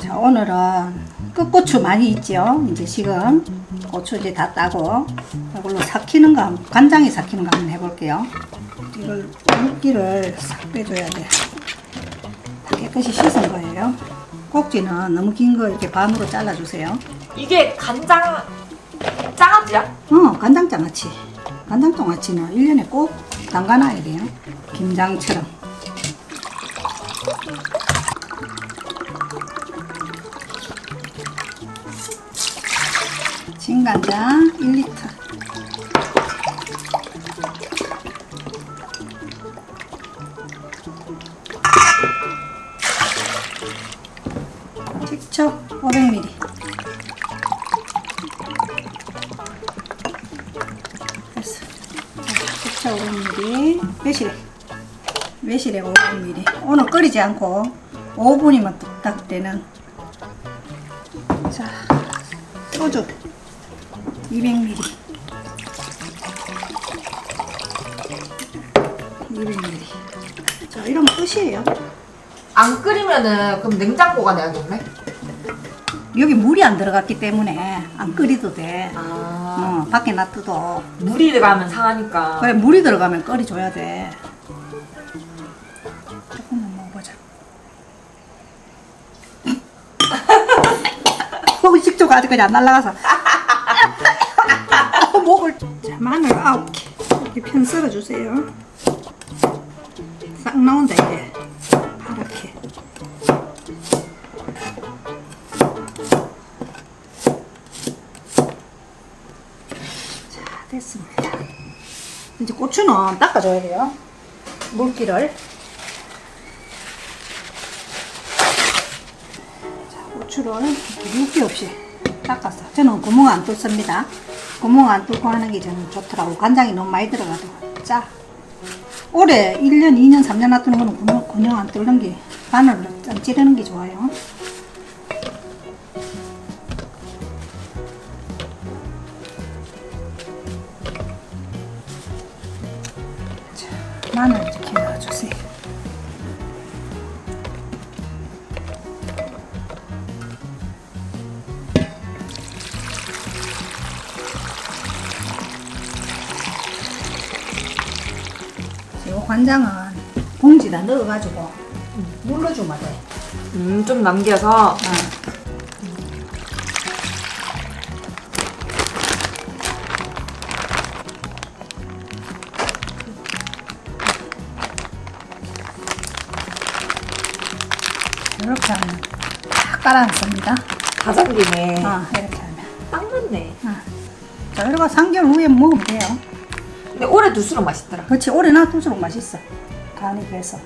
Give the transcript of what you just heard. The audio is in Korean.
자, 오늘은 끝고추 많이 있죠. 이제 지금 고추 이제 다 따고 이걸로 삭히는 거, 한- 간장에 삭히는 거 한번 해볼게요. 이걸 물기를 싹 빼줘야 돼. 다 깨끗이 씻은 거예요. 꼭지는 너무 긴 거 이렇게 반으로 잘라주세요. 이게 간장 장아찌야? 어, 간장 장아찌. 간장 장아찌는 1년에 꼭 담가놔야 돼요. 김장처럼. 진간장 1리터. 식초 500ml. 됐어. 식초 500ml. 매실에. 매실에 500ml. 오늘 끓이지 않고 5분이면 뚝딱 되는. 자, 소주 200ml. 200ml. 자, 이러면 끝이에요. 안 끓이면은 그럼 냉장고가 돼야겠네. 여기 물이 안 들어갔기 때문에 안 끓이도 돼. 아 어, 밖에 놔둬도. 물이 들어가면 상하니까. 그래, 물이 들어가면 끓여줘야 돼. 조금만 먹어보자. 목이 직접 아직 그냥 안 날라가서. 목을. 자, 마늘 아홉 개. 이렇게 편 썰어주세요. 싹 나온다, 이제. 파랗게. 자, 됐습니다. 이제 고추는 닦아줘야 돼요. 물기를. 자, 고추를 물기 없이 닦았어. 저는 구멍 안 뚫습니다. 구멍 안 뚫고 하는 게 저는 좋더라고. 간장이 너무 많이 들어가도 짜. 올해 1년, 2년, 3년 놔두는 거는 구멍, 구멍 안 뚫는 게, 바늘로 좀 찌르는 게 좋아요. 자, 마늘 이렇게 간장은 봉지다 넣어가지고 눌러주면 돼. 음 좀 남겨서 어. 이렇게 하면 딱 깔아놨습니다. 가장김에 어, 이렇게 하면. 딱 맞네. 어. 자, 이러고 3개월 후에 먹으면 돼요. 근데 오래 둘수록 맛있더라. 그렇지, 오래 놔둘수록 맛있어. 간이 배서.